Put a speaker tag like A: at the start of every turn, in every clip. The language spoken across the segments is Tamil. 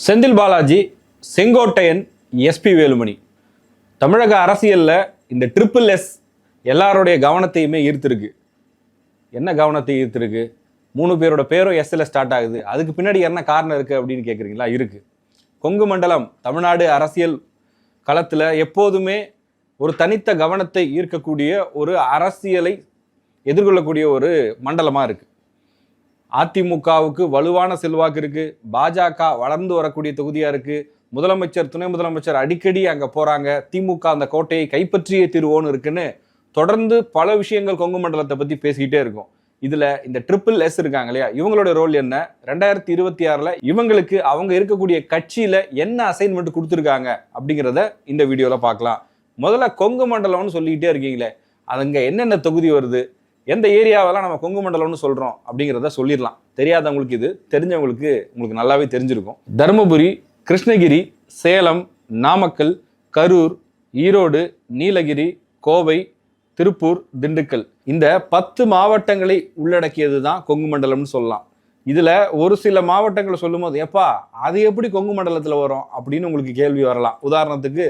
A: செந்தில் பாலாஜி செங்கோட்டையன் எஸ்பி வேலுமணி. தமிழக அரசியலில் இந்த ட்ரிபிள் எஸ் எல்லாருடைய கவனத்தையுமே ஈர்த்திருக்கு. என்ன கவனத்தை ஈர்த்திருக்கு? மூணு பேரோட பேரும் எஸ்எல் ஸ்டார்ட் ஆகுது. அதுக்கு பின்னாடி என்ன காரணம் இருக்குது அப்படின்னு கேட்குறீங்களா இருக்குது கொங்கு மண்டலம் தமிழ்நாடு அரசியல் களத்தில் எப்போதுமே ஒரு தனித்த கவனத்தை ஈர்க்கக்கூடிய ஒரு அரசியலை எதிர்கொள்ளக்கூடிய ஒரு மண்டலமாக இருக்குது அதிமுகவுக்கு வலுவான செல்வாக்கு இருக்குது பாஜக வளர்ந்து வரக்கூடிய தொகுதியாக இருக்குது முதலமைச்சர் துணை முதலமைச்சர் அடிக்கடி அங்கே போகிறாங்க திமுக அந்த கோட்டையை கைப்பற்றியே தீர்வோன்னு இருக்குன்னு தொடர்ந்து பல விஷயங்கள் கொங்கு மண்டலத்தை பற்றி பேசிக்கிட்டே இருக்கும். இதில் இந்த ட்ரிபிள் எஸ் இருக்காங்க இல்லையா? இவங்களோட ரோல் என்ன? ரெண்டாயிரத்தி இருபத்தி ஆறில் இவங்களுக்கு அவங்க இருக்கக்கூடிய கட்சியில் என்ன அசைன்மெண்ட் கொடுத்துருக்காங்க அப்படிங்கிறத இந்த வீடியோவில் பார்க்கலாம். முதல்ல கொங்கு மண்டலம்னு சொல்லிக்கிட்டே இருக்கீங்களே அதுங்க என்னென்ன தொகுதி வருது? எந்த ஏரியாவெல்லாம் நம்ம கொங்கு மண்டலம்னு சொல்கிறோம் அப்படிங்கிறத சொல்லிடலாம். தெரியாதவங்களுக்கு இது தெரிஞ்சவங்களுக்கு உங்களுக்கு நல்லாவே தெரிஞ்சிருக்கும். தருமபுரி கிருஷ்ணகிரி சேலம் நாமக்கல் கரூர் ஈரோடு நீலகிரி கோவை திருப்பூர் திண்டுக்கல். இந்த பத்து மாவட்டங்களை உள்ளடக்கியது தான் கொங்கு மண்டலம்னு சொல்லலாம். இதில் ஒரு சில மாவட்டங்களை சொல்லும்போது எப்பா அது எப்படி கொங்கு மண்டலத்தில் வரும்? அப்படின்னு உங்களுக்கு கேள்வி வரலாம். உதாரணத்துக்கு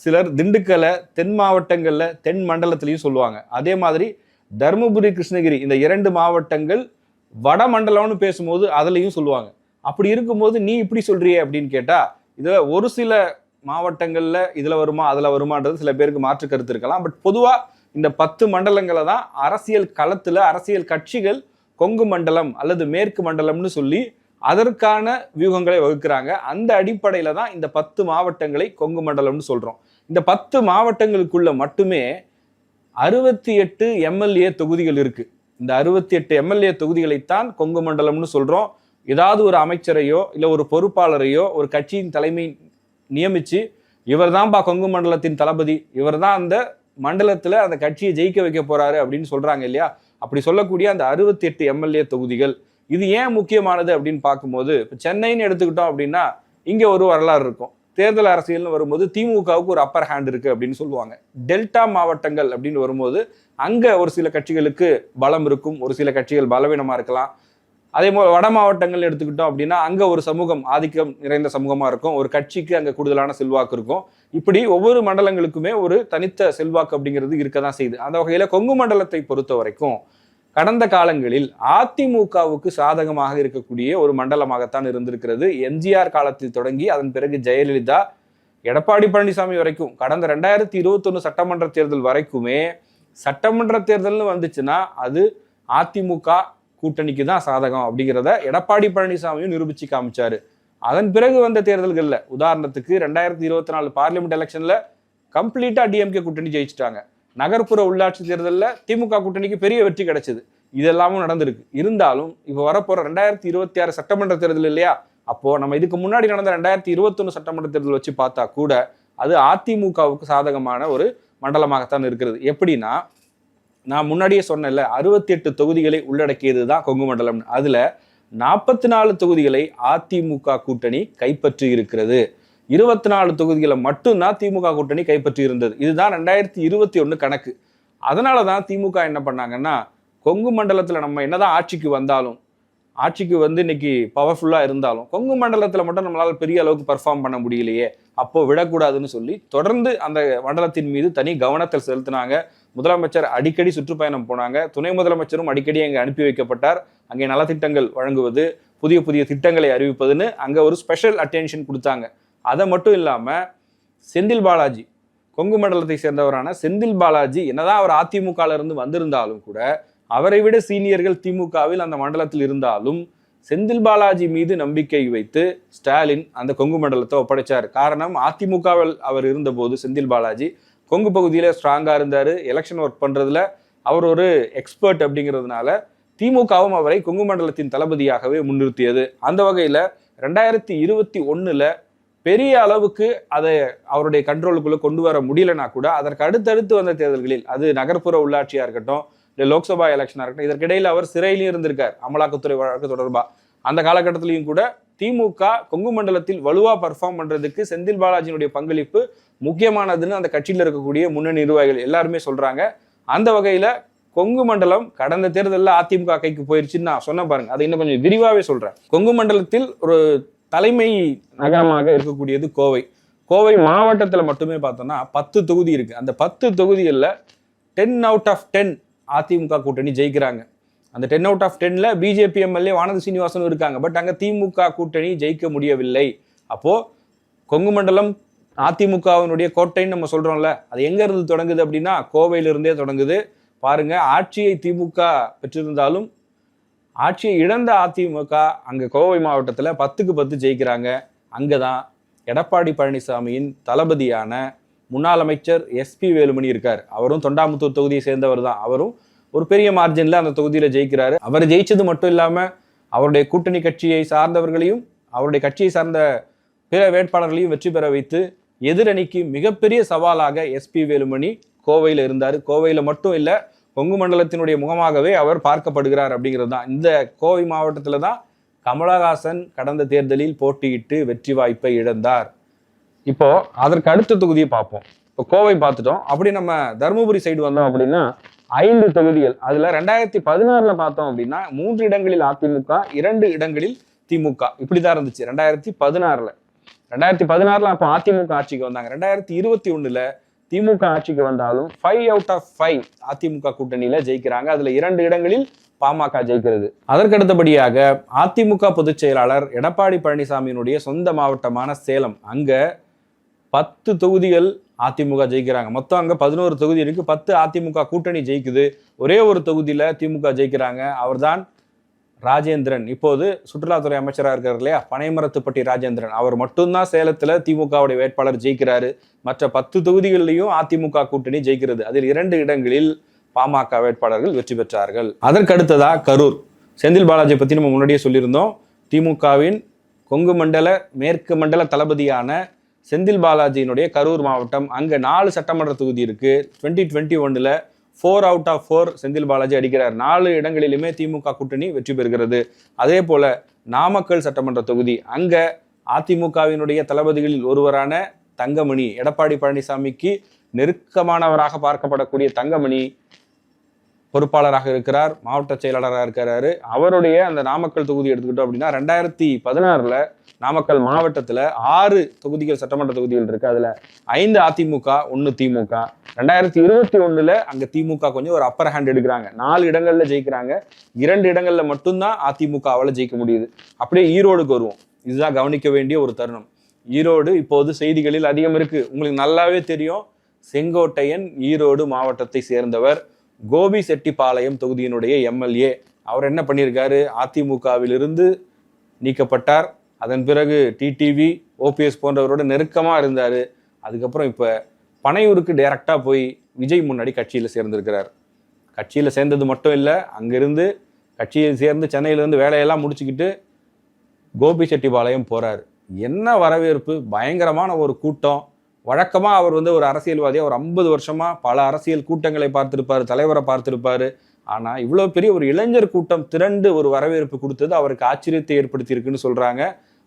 A: சிலர் திண்டுக்கலை தென் மாவட்டங்களில் தென் மண்டலத்திலையும் சொல்லுவாங்க. அதே மாதிரி தருமபுரி கிருஷ்ணகிரி இந்த இரண்டு மாவட்டங்கள் வடமண்டலம்னு பேசும்போது அதுலேயும் சொல்லுவாங்க. அப்படி இருக்கும்போது நீ இப்படி சொல்றியே அப்படின்னு கேட்டால் இதில் ஒரு சில மாவட்டங்களில் இதில் வருமா அதில் வருமான்றது சில பேருக்கு மாற்று கருத்து இருக்கலாம். பட் பொதுவாக இந்த பத்து மண்டலங்களை தான் அரசியல் களத்தில் அரசியல் கட்சிகள் கொங்கு மண்டலம் அல்லது மேற்கு மண்டலம்னு சொல்லி அதற்கான வியூகங்களை வகுக்கிறாங்க. அந்த அடிப்படையில் தான் இந்த பத்து மாவட்டங்களை கொங்கு மண்டலம்னு சொல்கிறோம் இந்த பத்து மாவட்டங்களுக்குள்ள மட்டுமே அறுபத்தி எட்டு எம்எல்ஏ தொகுதிகள் இருக்கு. இந்த அறுபத்தி எட்டு எம்எல்ஏ தொகுதிகளைத்தான் கொங்கு மண்டலம்னு சொல்றோம். ஏதாவது ஒரு அமைச்சரையோ இல்லை ஒரு பொறுப்பாளரையோ ஒரு கட்சியின் தலைமை நியமிச்சு இவர் தான்ப்பா கொங்கு மண்டலத்தின் தளபதி இவர் தான் அந்த மண்டலத்தில் அந்த கட்சியை ஜெயிக்க வைக்க போறாரு அப்படின்னு சொல்றாங்க இல்லையா? அப்படி சொல்லக்கூடிய அந்த அறுபத்தி எட்டு எம்எல்ஏ தொகுதிகள் இது ஏன் முக்கியமானது அப்படின்னு பார்க்கும்போது இப்போ சென்னைன்னு எடுத்துக்கிட்டோம் அப்படின்னா இங்கே ஒரு வரலாறு இருக்கும். தேர்தல் அரசியல்னு வரும்போது திமுகவுக்கு ஒரு அப்பர் ஹேண்ட் இருக்குது அப்படின்னு சொல்லுவாங்க. டெல்டா மாவட்டங்கள் அப்படின்னு வரும்போது அங்கே ஒரு சில கட்சிகளுக்கு பலம் இருக்கும் ஒரு சில கட்சிகள் பலவீனமாக இருக்கலாம். அதே போல் வட மாவட்டங்கள் எடுத்துக்கிட்டோம் அப்படின்னா அங்கே ஒரு சமூகம் ஆதிக்கம் நிறைந்த சமூகமாக இருக்கும். ஒரு கட்சிக்கு அங்கே கூடுதலான செல்வாக்கு இருக்கும். இப்படி ஒவ்வொரு மண்டலங்களுக்குமே ஒரு தனித்த செல்வாக்கு அப்படிங்கிறது இருக்க தான் செய்யுது. அந்த வகையில் கொங்கு மண்டலத்தை பொறுத்த வரைக்கும் கடந்த காலங்களில் அதிமுகவுக்கு சாதகமாக இருக்கக்கூடிய ஒரு மண்டலமாகத்தான் இருந்திருக்கிறது. எம்ஜிஆர் காலத்தில் தொடங்கி அதன் பிறகு ஜெயலலிதா எடப்பாடி பழனிசாமி வரைக்கும் கடந்த ரெண்டாயிரத்தி இருபத்தொன்னு சட்டமன்ற தேர்தல் வரைக்குமே சட்டமன்ற தேர்தல்னு வந்துச்சுன்னா அது அதிமுக கூட்டணிக்கு தான் சாதகம் அப்படிங்கிறத எடப்பாடி பழனிசாமியும் நிரூபிச்சு காமிச்சாரு. அதன் பிறகு வந்த தேர்தல்களில் உதாரணத்துக்கு ரெண்டாயிரத்தி இருபத்தி நாலு பார்லிமெண்ட் எலெக்ஷன்ல கம்ப்ளீட்டா டிஎம்கே கூட்டணி ஜெயிச்சிட்டாங்க. நகர்ப்புற உள்ளாட்சி தேர்தலில் திமுக கூட்டணிக்கு பெரிய வெற்றி கிடைச்சது. இதெல்லாமும் நடந்திருக்கு. இருந்தாலும் இப்போ வரப்போகிற ரெண்டாயிரத்தி இருபத்தி ஆறு சட்டமன்ற தேர்தல் இல்லையா? அப்போ நம்ம இதுக்கு முன்னாடி நடந்த ரெண்டாயிரத்தி இருபத்தொன்று சட்டமன்ற தேர்தல் வச்சு பார்த்தா கூட அது அதிமுகவுக்கு சாதகமான ஒரு மண்டலமாகத்தான் இருக்கிறது. எப்படின்னா நான் முன்னாடியே சொன்னேன்ல அறுபத்தி எட்டு தொகுதிகளை உள்ளடக்கியது தான் கொங்கு மண்டலம் அதில் நாற்பத்தி நாலு தொகுதிகளை அதிமுக கூட்டணி கைப்பற்றி இருக்கிறது இருபத்தி நாலு தொகுதிகளை மட்டும்தான் திமுக கூட்டணி கைப்பற்றி இருந்தது இதுதான் ரெண்டாயிரத்தி இருபத்தி ஒன்று கணக்கு. அதனால தான் திமுக என்ன பண்ணாங்கன்னா கொங்கு மண்டலத்தில் நம்ம என்னதான் ஆட்சிக்கு வந்தாலும் ஆட்சிக்கு வந்து இன்னைக்கு பவர்ஃபுல்லாக இருந்தாலும் கொங்கு மண்டலத்தில் மட்டும் நம்மளால் பெரிய அளவுக்கு பர்ஃபார்ம் பண்ண முடியலையே அப்போ விடக்கூடாதுன்னு சொல்லி தொடர்ந்து அந்த மண்டலத்தின் மீது தனி கவனத்தை செலுத்தினாங்க. முதலமைச்சர் அடிக்கடி சுற்றுப்பயணம் போனாங்க. துணை முதலமைச்சரும் அடிக்கடி அங்கே அனுப்பி வைக்கப்பட்டார். அங்கே நலத்திட்டங்கள் வழங்குவது புதிய புதிய திட்டங்களை அறிவிப்பதுன்னு அங்கே ஒரு ஸ்பெஷல் அட்டென்ஷன் கொடுத்தாங்க. அதை மட்டும் இல்லாமல் செந்தில் பாலாஜி கொங்கு மண்டலத்தை சேர்ந்தவரான செந்தில் பாலாஜி என்னதான் அவர் அதிமுகல இருந்து வந்திருந்தாலும் கூட அவரை விட சீனியர்கள் திமுகவில் அந்த மண்டலத்தில் இருந்தாலும் செந்தில் பாலாஜி மீது நம்பிக்கை வைத்து ஸ்டாலின் அந்த கொங்கு மண்டலத்தை ஒப்படைச்சார். காரணம் அதிமுகவில் அவர் இருந்தபோது செந்தில் பாலாஜி கொங்கு பகுதியில் ஸ்ட்ராங்காக இருந்தார். எலெக்ஷன் ஒர்க் பண்ணுறதுல அவர் ஒரு எக்ஸ்பர்ட் அப்படிங்கிறதுனால திமுகவும் அவரை கொங்கு மண்டலத்தின் தளபதியாகவே முன்னிறுத்தியது. அந்த வகையில் ரெண்டாயிரத்தி இருபத்தி ஒன்றில் பெரிய அளவுக்கு அதை அவருடைய கண்ட்ரோலுக்குள்ளே கொண்டு வர முடியலனா கூட அதற்கு அடுத்தடுத்து வந்த தேர்தல்களில் அது நகர்ப்புற உள்ளாட்சியாக இருக்கட்டும் இல்லை லோக்சபா எலெக்ஷனாக இருக்கட்டும் இதற்கிடையில் அவர் சிறையிலையும் இருந்திருக்கார் அமலாக்கத்துறை வழக்கு தொடர்பாக அந்த காலகட்டத்திலையும் கூட திமுக கொங்கு மண்டலத்தில் வலுவா பர்ஃபார்ம் பண்றதுக்கு செந்தில் பாலாஜியினுடைய பங்களிப்பு முக்கியமானதுன்னு அந்த கட்சியில் இருக்கக்கூடிய முன்னணி நிர்வாகிகள் எல்லாருமே சொல்றாங்க. அந்த வகையில கொங்கு மண்டலம் கடந்த தேர்தலில் அதிமுக கைக்கு போயிருச்சுன்னு நான் சொன்ன பாருங்க. அதை இன்னும் கொஞ்சம் விரிவாகவே சொல்றேன். கொங்கு மண்டலத்தில் ஒரு தலைமை நகரமாக இருக்கக்கூடியது கோவை. கோவை மாவட்டத்தில் மட்டுமே பார்த்தோம்னா பத்து தொகுதி இருக்குது அந்த பத்து தொகுதிகளில் ten out of ten AIADMK கூட்டணி ஜெயிக்கிறாங்க. அந்த டென் அவுட் ஆஃப் டென்ல பிஜேபி எம்எல்ஏ வானதி சீனிவாசன் இருக்காங்க. பட் அங்கே திமுக கூட்டணி ஜெயிக்க முடியவில்லை. அப்போது கொங்கு மண்டலம் அதிமுகவினுடைய கோட்டைன்னு நம்ம சொல்கிறோம்ல அது எங்கேருந்து தொடங்குது அப்படின்னா கோவையிலிருந்தே தொடங்குது. பாருங்கள் ஆட்சியை திமுக பெற்றிருந்தாலும் ஆட்சியை இழந்த அதிமுக அங்கே கோவை மாவட்டத்தில் பத்துக்கு பத்து ஜெயிக்கிறாங்க. அங்கே தான் எடப்பாடி பழனிசாமியின் தளபதியான முன்னாள் அமைச்சர் எஸ்பி வேலுமணி இருக்கார். அவரும் தொண்டாமுத்தூர் தொகுதியை சேர்ந்தவர் தான். அவரும் ஒரு பெரிய மார்ஜினில் அந்த தொகுதியில் ஜெயிக்கிறாரு. அவர் ஜெயிச்சது மட்டும் இல்லாமல் அவருடைய கூட்டணி கட்சியை சார்ந்தவர்களையும் அவருடைய கட்சியை சார்ந்த பிற வேட்பாளர்களையும் வெற்றி பெற வைத்து எதிரணிக்கு மிகப்பெரிய சவாலாக எஸ்பி வேலுமணி கோவையில் இருந்தார். கோவையில் மட்டும் இல்லை கொங்கு மண்டலத்தினுடைய முகமாகவே அவர் பார்க்கப்படுகிறார் அப்படிங்கிறது தான். இந்த கோவை மாவட்டத்தில் தான் கமலஹாசன் கடந்த தேர்தலில் போட்டியிட்டு வெற்றி வாய்ப்பை இழந்தார். இப்போ அதற்கு அடுத்த தொகுதியை பார்ப்போம். இப்போ கோவை பார்த்துட்டோம். அப்படி நம்ம தருமபுரி சைடு வந்தோம் அப்படின்னா ஐந்து தொகுதிகள். அதுல ரெண்டாயிரத்தி பதினாறுல பார்த்தோம் அப்படின்னா மூன்று இடங்களில் அதிமுக இரண்டு இடங்களில் திமுக. இப்படிதான் இருந்துச்சு. ரெண்டாயிரத்தி பதினாறுல. ரெண்டாயிரத்தி பதினாறுல அப்போ அதிமுக ஆட்சிக்கு வந்தாங்க. ரெண்டாயிரத்தி இருபத்தி ஒண்ணுல திமுக ஆட்சிக்கு வந்தாலும் five out of five AIADMK கூட்டணியில ஜெயிக்கிறாங்க. அதுல இரண்டு இடங்களில் பாமக ஜெயிக்கிறது. அதற்கடுத்தபடியாக அதிமுக பொதுச் செயலாளர் எடப்பாடி பழனிசாமியினுடைய சொந்த மாவட்டமான சேலம் அங்க பத்து தொகுதிகள் அதிமுக ஜெயிக்கிறாங்க. மொத்தம் அங்கே பதினோரு தொகுதி இருக்கு. பத்து அதிமுக கூட்டணி ஜெயிக்குது. ஒரே ஒரு தொகுதியில் திமுக ஜெயிக்கிறாங்க. அவர்தான் ராஜேந்திரன். இப்போது சுற்றுலாத்துறை அமைச்சராக இருக்கார் இல்லையா? பனைமரத்துப்பட்டி ராஜேந்திரன். அவர் மட்டும்தான் சேலத்தில் திமுகவுடைய வேட்பாளர் ஜெயிக்கிறாரு. மற்ற பத்து தொகுதிகளிலையும் அதிமுக கூட்டணி ஜெயிக்கிறது. அதில் இரண்டு இடங்களில் பாமக வேட்பாளர்கள் வெற்றி பெற்றார்கள். அதற்கடுத்ததா கரூர். செந்தில் பாலாஜி பற்றி நம்ம முன்னாடியே சொல்லியிருந்தோம். திமுகவின் கொங்கு மண்டல மேற்கு மண்டல தளபதியான செந்தில் பாலாஜியினுடைய கரூர் மாவட்டம். அங்கே நாலு சட்டமன்ற தொகுதி இருக்குது டுவெண்ட்டி டுவெண்ட்டி ஒன்னில் four out of four Senthil Balaji அடிக்கிறார். நாலு இடங்களிலுமே திமுக கூட்டணி வெற்றி பெறுகிறது. அதே போல நாமக்கல் சட்டமன்ற தொகுதி அங்க அதிமுகவினுடைய தளபதிகளில் ஒருவரான தங்கமணி எடப்பாடி பழனிசாமிக்கு நெருக்கமானவராக பார்க்கப்படக்கூடிய தங்கமணி பொறுப்பாளராக இருக்கிறார் மாவட்ட செயலாளராக இருக்கிறாரு. அவருடைய அந்த நாமக்கல் தொகுதி எடுத்துக்கிட்டோம் அப்படின்னா ரெண்டாயிரத்தி பதினாறுல நாமக்கல் மாவட்டத்தில் ஆறு தொகுதிகள் சட்டமன்ற தொகுதிகள் இருக்கு. அதுல ஐந்து அதிமுக ஒன்று திமுக. ரெண்டாயிரத்தி இருபத்தி ஒண்ணுல அங்க திமுக கொஞ்சம் ஒரு அப்பர் ஹேண்ட் எடுக்கிறாங்க. நாலு இடங்கள்ல ஜெயிக்கிறாங்க. இரண்டு இடங்கள்ல மட்டும்தான் அதிமுகவால் ஜெயிக்க முடியுது. அப்படியே ஈரோடுக்கு வருவோம். இதுதான் கவனிக்க வேண்டிய ஒரு தருணம். ஈரோடு இப்போது செய்திகளில் அதிகம் இருக்கு. உங்களுக்கு நல்லாவே தெரியும். செங்கோட்டையன் ஈரோடு மாவட்டத்தை சேர்ந்தவர். கோபி செட்டிப்பாளையம் தொகுதியினுடைய எம்எல்ஏ. அவர் என்ன பண்ணியிருக்காரு? அதிமுகவிலிருந்து நீக்கப்பட்டார். அதன் பிறகு டிடிவி ஓபிஎஸ் போன்றவரோட நெருக்கமாக இருந்தார். அதுக்கப்புறம் இப்போ பனையூருக்கு டைரக்டா போய் விஜய் முன்னாடி கட்சியில் சேர்ந்திருக்கிறார். கட்சியில் சேர்ந்தது மட்டும் இல்லை அங்கிருந்து கட்சியில் சேர்ந்து சென்னையிலேருந்து வேலையெல்லாம் முடிச்சுக்கிட்டு கோபி செட்டிப்பாளையம் போகிறார் என்ன வரவேற்பு? பயங்கரமான ஒரு கூட்டம். வழக்கமாக அவர் வந்து ஒரு அரசியல்வாதியாக ஒரு ஐம்பது வருஷமாக பல அரசியல் கூட்டங்களை பார்த்துருப்பார் தலைவரை பார்த்துருப்பார். ஆனால் இவ்வளோ பெரிய ஒரு இளைஞர் கூட்டம் திரண்டு ஒரு வரவேற்பு கொடுத்தது அவருக்கு ஆச்சரியத்தை ஏற்படுத்தியிருக்குன்னு சொல்கிறாங்க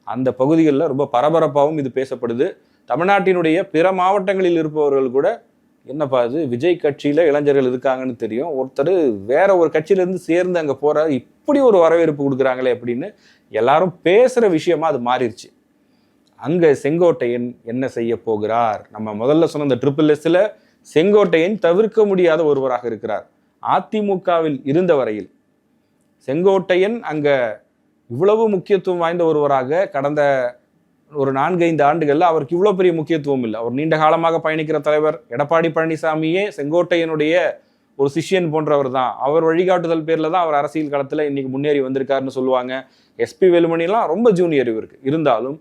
A: அந்த பகுதிகளில் ரொம்ப பரபரப்பாகவும் இது பேசப்படுது. தமிழ்நாட்டினுடைய பிற மாவட்டங்களில் இருப்பவர்கள் கூட என்னப்பா இது விஜய் கட்சியில் இளைஞர்கள் இருக்காங்கன்னு தெரியும். ஒருத்தர் வேற ஒரு கட்சியிலேருந்து சேர்ந்து அங்கே போகிறாரு இப்படி ஒரு வரவேற்பு கொடுக்குறாங்களே அப்படின்னு எல்லாரும் பேசுகிற விஷயமா அது மாறிடுச்சு அங்கே செங்கோட்டையன் என்ன செய்ய போகிறார்? நம்ம முதல்ல சொன்ன இந்த ட்ரிபிள் எஸ்ல செங்கோட்டையன் தவிர்க்க முடியாத ஒருவராக இருக்கிறார். அதிமுகவில் இருந்த வரையில் செங்கோட்டையன் அங்க இவ்வளவு முக்கியத்துவம் வாய்ந்த ஒருவராக கடந்த ஒரு நான்கு ஐந்து ஆண்டுகளில் அவருக்கு இவ்வளோ பெரிய முக்கியத்துவம் இல்லை. அவர் நீண்ட காலமாக பயணிக்கிற தலைவர் எடப்பாடி பழனிசாமியே செங்கோட்டையனுடைய ஒரு சிஷ்யன் போன்றவர் தான். அவர் வழிகாட்டுதல் பேரில் தான் அவர் அரசியல் களத்தில் இன்னைக்கு முன்னேறி வந்திருக்காருன்னு சொல்லுவாங்க. எஸ்பி வேலுமணிலாம் ரொம்ப ஜூனியர் இவருக்கு. இருந்தாலும்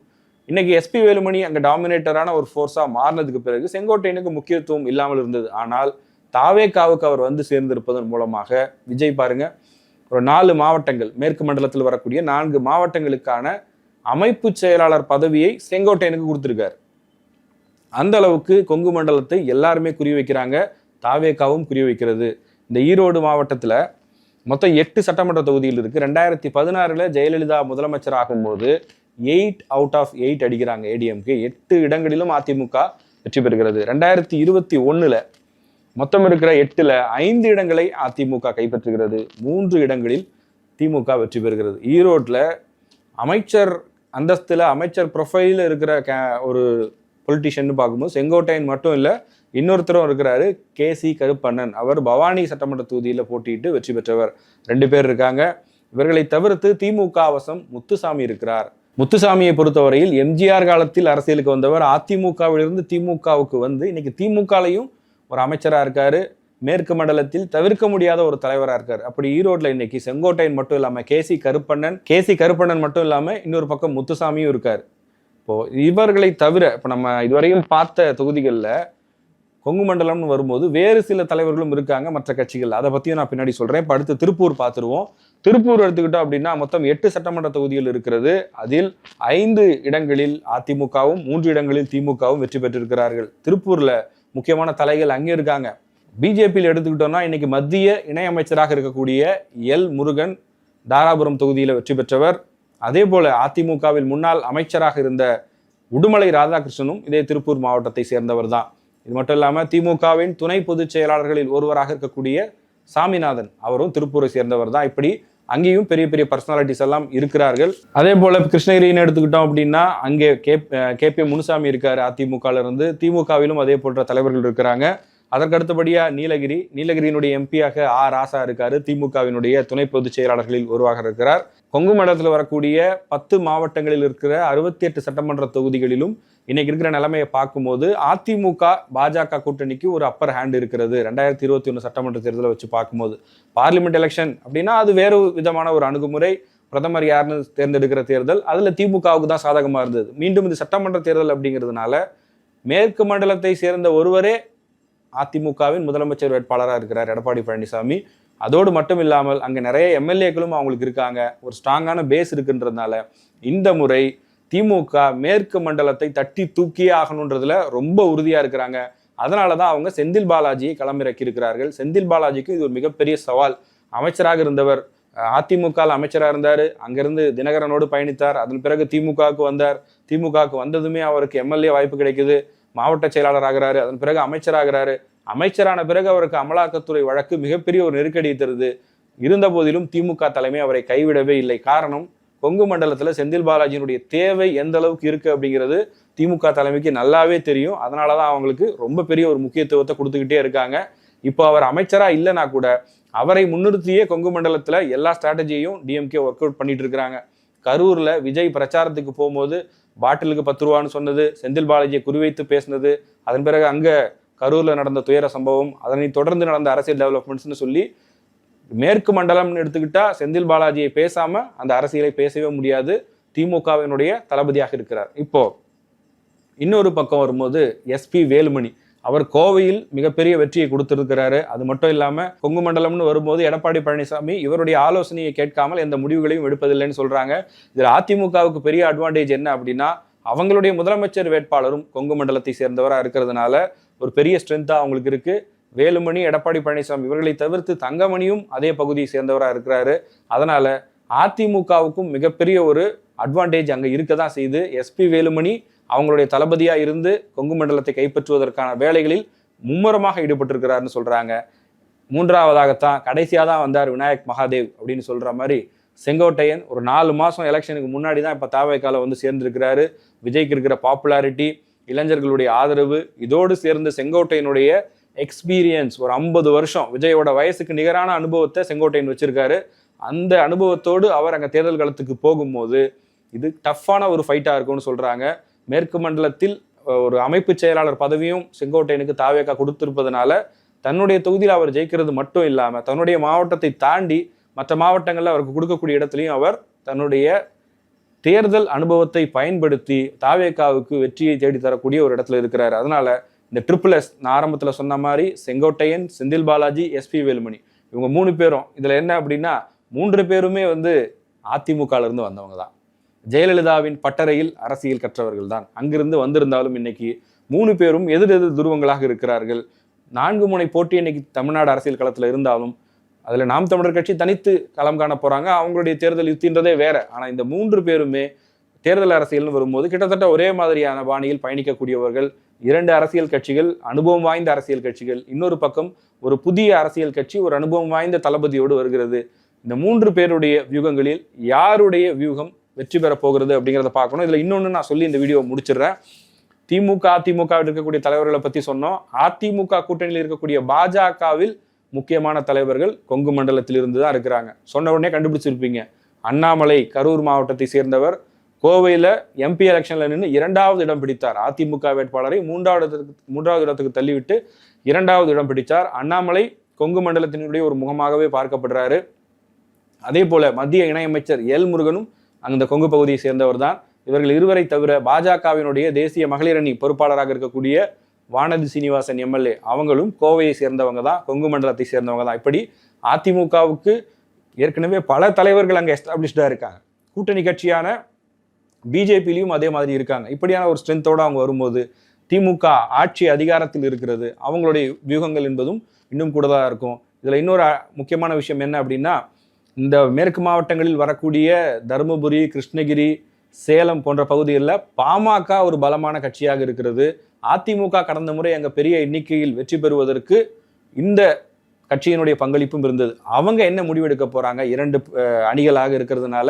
A: இன்னைக்கு எஸ்பி வேலுமணி அங்க டாமினேட்டரான ஒரு ஃபோர்ஸா மாறினதுக்கு பிறகு செங்கோட்டையனுக்கு முக்கியத்துவம் இல்லாமல் இருந்தது. ஆனால் தாவேக்காவுக்கு அவர் வந்து சேர்ந்திருப்பதன் மூலமாக விஜய் பாருங்க ஒரு நாலு மாவட்டங்கள் மேற்கு மண்டலத்தில் வரக்கூடிய நான்கு மாவட்டங்களுக்கான அமைப்பு செயலாளர் பதவியை செங்கோட்டையனுக்கு கொடுத்துருக்காரு. அந்த அளவுக்கு கொங்கு மண்டலத்தை எல்லாருமே குறி வைக்கிறாங்க தாவேக்காவும் குறி வைக்கிறது. இந்த ஈரோடு மாவட்டத்தில் மொத்தம் எட்டு சட்டமன்ற தொகுதிகள் இருக்கு. ரெண்டாயிரத்தி பதினாறுல ஜெயலலிதா முதலமைச்சர் ஆகும்போது எயிட் அவுட் ஆஃப் எயிட் அடிக்கிறாங்க ஏடிஎம்கே எட்டு இடங்களிலும் அதிமுக வெற்றி பெறுகிறது. ரெண்டாயிரத்தி இருபத்தி ஒன்றில் மொத்தம் இருக்கிற எட்டில் ஐந்து இடங்களை அதிமுக கைப்பற்றுகிறது. மூன்று இடங்களில் திமுக வெற்றி பெறுகிறது. ஈரோட்டில் அமைச்சர் அந்தஸ்தில் அமைச்சர் ப்ரொஃபைலில் இருக்கிற கே ஒரு பொலிட்டிஷியன் பார்க்கும்போது செங்கோட்டையன் மட்டும் இல்லை இன்னொருத்தரும் இருக்கிறாரு கே சி கருப்பண்ணன். அவர் பவானி சட்டமன்ற தொகுதியில் போட்டியிட்டு வெற்றி பெற்றவர். ரெண்டு பேர் இருக்காங்க. இவர்களை தவிர்த்து திமுக வசம் முத்துசாமி இருக்கிறார். முத்துசாமியை பொறுத்தவரையில் எம்ஜிஆர் காலத்தில் அரசியலுக்கு வந்தவர் அதிமுகவிலிருந்து திமுகவுக்கு வந்து இன்னைக்கு திமுகலையும் ஒரு அமைச்சராக இருக்காரு மேற்கு மண்டலத்தில் தவிர்க்க முடியாத ஒரு தலைவராக இருக்கார். அப்படி ஈரோட்டில் இன்னைக்கு செங்கோட்டையன் மட்டும் இல்லாமல் கேசி கருப்பண்ணன் கேசி கருப்பண்ணன் மட்டும் இல்லாமல் இன்னொரு பக்கம் முத்துசாமியும் இருக்கார். இப்போ இவர்களை தவிர இப்போ நம்ம இதுவரையும் பார்த்த தொகுதிகளில் கொங்கு மண்டலம்னு வரும்போது வேறு சில தலைவர்களும் இருக்காங்க மற்ற கட்சிகள். அதை பற்றியும் நான் பின்னாடி சொல்கிறேன் இப்போ அடுத்து திருப்பூர் பார்த்துருவோம். திருப்பூர் எடுத்துக்கிட்டோம் அப்படின்னா மொத்தம் எட்டு சட்டமன்ற தொகுதிகள் இருக்கிறது. அதில் ஐந்து இடங்களில் அதிமுகவும் மூன்று இடங்களில் திமுகவும் வெற்றி பெற்றிருக்கிறார்கள். திருப்பூரில் முக்கியமான தலைகள் அங்கே இருக்காங்க. பிஜேபியில் எடுத்துக்கிட்டோம்னா இன்னைக்கு மத்திய இணையமைச்சராக இருக்கக்கூடிய எல் முருகன் தாராபுரம் தொகுதியில் வெற்றி பெற்றவர். அதே போல அதிமுகவில் முன்னாள் அமைச்சராக இருந்த உடுமலை ராதாகிருஷ்ணனும் இதே திருப்பூர் மாவட்டத்தை சேர்ந்தவர் தான் இது மட்டும் இல்லாமல் திமுகவின் துணை பொதுச் செயலாளர்களில் ஒருவராக இருக்கக்கூடிய சாமிநாதன் அவரும் திருப்பூரை சேர்ந்தவர் தான் இப்படி அங்கேயும் பெரிய பெரிய பர்சனாலிட்டிஸ் எல்லாம் இருக்கிறார்கள். அதே போல கிருஷ்ணகிரின்னு எடுத்துக்கிட்டோம் அப்படின்னா அங்கே கே கே பி முனுசாமி இருக்கார் அதிமுகல இருந்து திமுகவிலும் அதே போன்ற தலைவர்கள் இருக்கிறாங்க. அதற்கடுத்தபடியாக நீலகிரி. நீலகிரியினுடைய எம்பியாக ஆ ராசா இருக்காரு. திமுகவினுடைய துணை பொதுச் செயலாளர்களில் ஒருவாக இருக்கிறார். கொங்கு மண்டலத்தில் வரக்கூடிய பத்து மாவட்டங்களில் இருக்கிற அறுபத்தி எட்டு சட்டமன்ற தொகுதிகளிலும் இன்னைக்கு இருக்கிற நிலைமையை பார்க்கும்போது அதிமுக பாஜக கூட்டணிக்கு ஒரு அப்பர் ஹேண்ட் இருக்கிறது. ரெண்டாயிரத்தி இருபத்தி ஒன்று சட்டமன்ற தேர்தலை வச்சு பார்க்கும்போது. பார்லிமெண்ட் எலெக்ஷன் அப்படின்னா அது வேறு விதமான ஒரு அணுகுமுறை. பிரதமர் யாருன்னு தேர்ந்தெடுக்கிற தேர்தல். அதில் திமுகவுக்கு தான் சாதகமாக இருந்தது. மீண்டும் இது சட்டமன்ற தேர்தல் அப்படிங்கிறதுனால மேற்கு மண்டலத்தை சேர்ந்த ஒருவரே அதிமுகவின் முதலமைச்சர் வேட்பாளராக இருக்கிறார் எடப்பாடி பழனிசாமி. அதோடு மட்டும் இல்லாமல் அங்கே நிறைய எம்எல்ஏக்களும் அவங்களுக்கு இருக்காங்க. ஒரு ஸ்ட்ராங்கான பேஸ் இருக்குன்றதுனால இந்த முறை திமுக மேற்கு மண்டலத்தை தட்டி தூக்கியே ஆகணுன்றதுல ரொம்ப உறுதியாக இருக்கிறாங்க. அதனால தான் அவங்க செந்தில் பாலாஜியை களமிறக்கி இருக்கிறார்கள் செந்தில் பாலாஜிக்கு இது ஒரு மிகப்பெரிய சவால். அமைச்சராக இருந்தவர் அதிமுக அமைச்சராக இருந்தார். அங்கிருந்து தினகரனோடு பயணித்தார். அதன் பிறகு திமுகவுக்கு வந்தார். திமுகவுக்கு வந்ததுமே அவருக்கு எம்எல்ஏ வாய்ப்பு கிடைக்குது. மாவட்ட செயலாளர் ஆகிறாரு. அதன் பிறகு அமைச்சராகிறாரு அமைச்சரான பிறகு அவருக்கு அமலாக்கத்துறை வழக்கு மிகப்பெரிய ஒரு நெருக்கடியை தருது. இருந்த போதிலும் திமுக தலைமை அவரை கைவிடவே இல்லை. காரணம் கொங்கு மண்டலத்தில் செந்தில் பாலாஜியினுடைய தேவை எந்த அளவுக்கு இருக்கு அப்படிங்கிறது திமுக தலைமைக்கு நல்லாவே தெரியும். அதனால தான் அவங்களுக்கு ரொம்ப பெரிய ஒரு முக்கியத்துவத்தை கொடுத்துக்கிட்டே இருக்காங்க. இப்போ அவர் அமைச்சராக இல்லைனா கூட அவரை முன்னிறுத்தியே கொங்கு மண்டலத்தில் எல்லா ஸ்ட்ராட்டஜியையும் டிஎம்கே ஒர்க் அவுட் பண்ணிட்டு இருக்கிறாங்க. கரூரில் விஜய் பிரச்சாரத்துக்கு போகும்போது பாட்டிலுக்கு பத்து ரூபான்னு சொன்னது செந்தில் பாலாஜியை குறிவைத்து பேசினது அதன் பிறகு அங்கே கரூரில் நடந்த துயர சம்பவம் அதனை தொடர்ந்து நடந்த அரசியல் டெவலப்மெண்ட்ஸ்னு சொல்லி மேற்கு மண்டலம்னு எடுத்துக்கிட்டா செந்தில் பாலாஜியை பேசாம அந்த அரசியலை பேசவே முடியாது. திமுகவினுடைய தளபதியாக இருக்கிறார். இப்போ இன்னொரு பக்கம் வரும்போது எஸ்பி வேலுமணி. அவர் கோவையில் மிகப்பெரிய வெற்றியை கொடுத்திருக்கிறாரு. அது மட்டும் இல்லாம கொங்கு மண்டலம்னு வரும்போது எடப்பாடி பழனிசாமி இவருடைய ஆலோசனையை கேட்காமல் எந்த முடிவுகளையும் எடுப்பதில்லைன்னு சொல்றாங்க. இதுல அதிமுகவுக்கு பெரிய அட்வான்டேஜ் என்ன அப்படின்னா அவங்களுடைய முதலமைச்சர் வேட்பாளரும் கொங்கு மண்டலத்தை சேர்ந்தவராக இருக்கிறதுனால ஒரு பெரிய ஸ்ட்ரென்த்தாக அவங்களுக்கு இருக்குது வேலுமணி எடப்பாடி பழனிசாமி இவர்களை தவிர்த்து தங்கமணியும் அதே பகுதியை சேர்ந்தவராக இருக்கிறாரு. அதனால அதிமுகவுக்கும் மிகப்பெரிய ஒரு அட்வான்டேஜ் அங்கே இருக்க தான் செய்யுது எஸ்பி வேலுமணி அவங்களுடைய தளபதியாக இருந்து கொங்கு மண்டலத்தை கைப்பற்றுவதற்கான வேலைகளில் மும்முரமாக ஈடுபட்டிருக்கிறாருன்னு சொல்கிறாங்க மூன்றாவதாகத்தான் கடைசியாக தான் வந்தார் விநாயக் மகாதேவ் அப்படின்னு சொல்கிற மாதிரி செங்கோட்டையன் ஒரு நாலு மாதம் எலெக்ஷனுக்கு முன்னாடி தான் இப்போ தாவைக்கால வந்து சேர்ந்திருக்கிறாரு. விஜய்க்கு இருக்கிற பாப்புலாரிட்டி இளைஞர்களுடைய ஆதரவு இதோடு சேர்ந்து செங்கோட்டையனுடைய எக்ஸ்பீரியன்ஸ் ஒரு ஐம்பது வருஷம். விஜயோட வயசுக்கு நிகரான அனுபவத்தை செங்கோட்டையன் வச்சிருக்காரு. அந்த அனுபவத்தோடு அவர் அங்கே தேர்தல் களத்துக்கு போகும்போது இது டஃப்பான ஒரு ஃபைட்டாக இருக்கும்னு சொல்கிறாங்க மேற்கு மண்டலத்தில் ஒரு அமைப்பு செயலாளர் பதவியும் செங்கோட்டையனுக்கு தாவேக்கா கொடுத்திருப்பதனால தன்னுடைய தொகுதியில் அவர் ஜெயிக்கிறது மட்டும் இல்லாமல் தன்னுடைய மாவட்டத்தை தாண்டி மற்ற மாவட்டங்களில் அவருக்கு கொடுக்கக்கூடிய இடத்துலையும் அவர் தன்னுடைய தேர்தல் அனுபவத்தை பயன்படுத்தி தாவேக்காவுக்கு வெற்றியை தேடி தரக்கூடிய ஒரு இடத்துல இருக்கிறார். அதனால இந்த ட்ரிபிள் எஸ் நான் ஆரம்பத்தில் சொன்ன மாதிரி செங்கோட்டையன் செந்தில் பாலாஜி எஸ்பி வேலுமணி. இவங்க மூணு பேரும். இதில் என்ன அப்படின்னா மூன்று பேருமே வந்து அதிமுகலேருந்து வந்தவங்க தான். ஜெயலலிதாவின் பட்டறையில் அரசியல் கற்றவர்கள் தான். அங்கிருந்து வந்திருந்தாலும் இன்னைக்கு மூணு பேரும் எதிர் எதிர் துருவங்களாக இருக்கிறார்கள். நான்கு முனை போட்டி இன்னைக்கு தமிழ்நாடு அரசியல் களத்தில் இருந்தாலும் அதில் நாம் தமிழர் கட்சி தனித்து களம் காண போகிறாங்க அவங்களுடைய தேர்தல் யுத்தின்றதே வேற. ஆனால் இந்த மூன்று பேருமே தேர்தல் அரசியல்னு வரும்போது கிட்டத்தட்ட ஒரே மாதிரியான பாணியில் பயணிக்கக்கூடியவர்கள் இரண்டு அரசியல் கட்சிகள் அனுபவம் வாய்ந்த அரசியல் கட்சிகள் இன்னொரு பக்கம் ஒரு புதிய அரசியல் கட்சி ஒரு அனுபவம் வாய்ந்த தளபதியோடு வருகிறது. இந்த மூன்று பேருடைய வியூகங்களில் யாருடைய வியூகம் வெற்றி பெற போகிறது அப்படிங்கிறத பார்க்கணும். இதில் இன்னொன்று நான் சொல்லி இந்த வீடியோ முடிச்சிடுறேன். திமுக அதிமுகவில் இருக்கக்கூடிய தலைவர்களை பற்றி சொன்னோம். அதிமுக கூட்டணியில் இருக்கக்கூடிய பாஜகவில் முக்கியமான தலைவர்கள் கொங்கு மண்டலத்திலிருந்து தான் இருக்கிறாங்க. சொன்ன உடனே கண்டுபிடிச்சிருப்பீங்க. அண்ணாமலை கரூர் மாவட்டத்தை சேர்ந்தவர் கோவையில் எம்பி எலெக்ஷனில் நின்று இரண்டாவது இடம் பிடித்தார். அதிமுக வேட்பாளரை மூன்றாவது இடத்துக்கு மூன்றாவது இடத்துக்கு தள்ளிவிட்டு இரண்டாவது இடம் பிடித்தார். அண்ணாமலை கொங்கு மண்டலத்தினுடைய ஒரு முகமாகவே பார்க்கப்படுறாரு. அதே போல மத்திய இணையமைச்சர் எல் முருகனும் அந்த கொங்கு பகுதியை சேர்ந்தவர் தான் இவர்கள் இருவரை தவிர பாஜகவினுடைய தேசிய மகளிர் அணி பொறுப்பாளராக இருக்கக்கூடிய வானதி சீனிவாசன் எம்எல்ஏ அவங்களும் கோவையை சேர்ந்தவங்க தான் கொங்கு மண்டலத்தை சேர்ந்தவங்க தான் இப்படி அதிமுகவுக்கு ஏற்கனவே பல தலைவர்கள் அங்கே எஸ்டாப்ளிஷ்டாக இருக்காங்க. கூட்டணி கட்சியான பிஜேபிலையும் அதே மாதிரி இருக்காங்க. இப்படியான ஒரு ஸ்ட்ரென்த்தோடு அவங்க வரும்போது திமுக ஆட்சி அதிகாரத்தில் இருக்கிறது அவங்களுடைய வியூகங்கள் என்பதும் இன்னும் கூடதாக இருக்கும். இதில் இன்னொரு முக்கியமான விஷயம் என்ன அப்படின்னா இந்த மேற்கு மாவட்டங்களில் வரக்கூடிய தருமபுரி கிருஷ்ணகிரி சேலம் போன்ற பகுதிகளில் பாமக ஒரு பலமான கட்சியாக இருக்கிறது. அதிமுக கடந்த முறை அங்கே பெரிய எண்ணிக்கையில் வெற்றி பெறுவதற்கு இந்த கட்சியினுடைய பங்களிப்பும் இருந்தது. அவங்க என்ன முடிவெடுக்க போகிறாங்க இரண்டு அணிகளாக இருக்கிறதுனால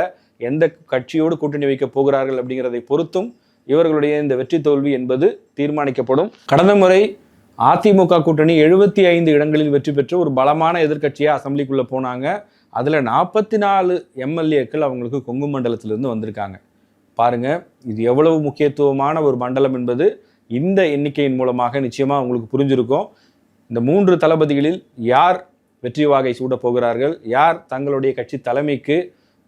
A: எந்த கட்சியோடு கூட்டணி வைக்க போகிறார்கள் அப்படிங்கிறதை பொறுத்தும் இவர்களுடைய இந்த வெற்றி தோல்வி என்பது தீர்மானிக்கப்படும். கடந்த முறை அதிமுக கூட்டணி எழுபத்தி ஐந்து இடங்களில் வெற்றி பெற்று ஒரு பலமான எதிர்க்கட்சியாக அசம்பிளிக்குள்ளே போனாங்க. அதில் நாற்பத்தி நாலு எம்எல்ஏக்கள் அவங்களுக்கு கொங்கு மண்டலத்திலிருந்து வந்திருக்காங்க. பாருங்க இது எவ்வளவு முக்கியத்துவமான ஒரு மண்டலம் என்பது இந்த எண்ணிக்கையின் மூலமாக நிச்சயமாக உங்களுக்கு புரிஞ்சிருக்கும். இந்த மூன்று தளபதிகளில் யார் வெற்றி வாகை சூட போகிறார்கள்? யார் தங்களுடைய கட்சி தலைமைக்கு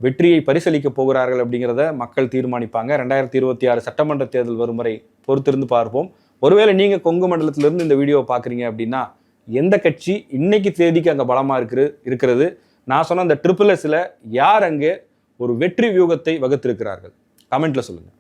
A: வெற்றியை பரிசளிக்க போகிறார்கள் அப்படிங்கிறத மக்கள் தீர்மானிப்பாங்க. ரெண்டாயிரத்தி இருபத்தி ஆறு சட்டமன்ற தேர்தல் வரும் வரை பொறுத்திருந்து பார்ப்போம். ஒருவேளை நீங்கள் கொங்கு மண்டலத்திலிருந்து இந்த வீடியோவை பார்க்குறீங்க அப்படின்னா எந்த கட்சி இன்னைக்கு தேதிக்கு அங்கே பலமாக இருக்கிறது இருக்கிறது? நான் சொன்ன அந்த ட்ரிபிள் எஸ்ல யார் அங்கே ஒரு வெற்றி வியூகத்தை வகுத்திருக்கிறார்கள்? கமெண்ட்ல சொல்லுங்கள்